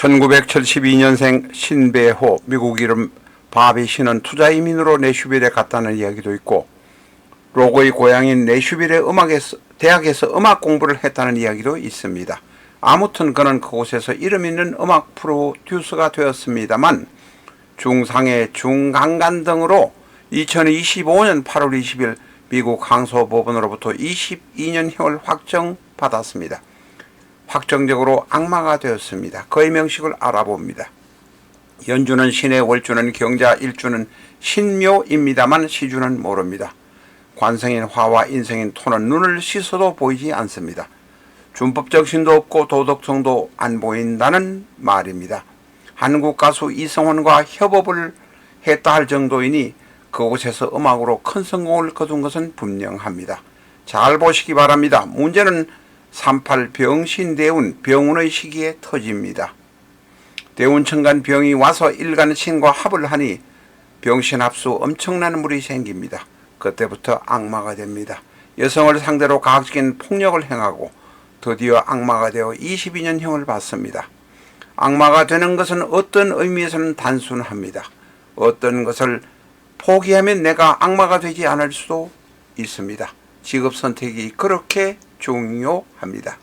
1972년생 신배호 미국 이름 바비 씨는 투자 이민으로 내슈빌에 갔다는 이야기도 있고 로고의 고향인 내슈빌의 음악에서 대학에서 음악 공부를 했다는 이야기도 있습니다. 아무튼 그는 그곳에서 이름 있는 음악 프로듀서가 되었습니다만 중상해 중강간 등으로 2025년 8월 20일 미국 항소법원으로부터 22년형을 확정받았습니다. 확정적으로 악마가 되었습니다. 그의 명식을 알아봅니다. 연주는 신의 월주는 경자 일주는 신묘입니다만 시주는 모릅니다. 관성인 화와 인성인 토는 눈을 씻어도 보이지 않습니다. 준법적 신도 없고 도덕성도 안 보인다는 말입니다. 한국 가수 이성원과 협업을 했다 할 정도이니 그곳에서 음악으로 큰 성공을 거둔 것은 분명합니다. 잘 보시기 바랍니다. 문제는 38 병신대운 병운의 시기에 터집니다. 대운천간 병이 와서 일간 신과 합을 하니 병신합수 엄청난 물이 생깁니다. 그때부터 악마가 됩니다. 여성을 상대로 가학적인 폭력을 행하고 드디어 악마가 되어 22년형을 받습니다. 악마가 되는 것은 어떤 의미에서는 단순합니다. 어떤 것을 포기하면 내가 악마가 되지 않을 수도 있습니다. 직업 선택이 그렇게 중요합니다.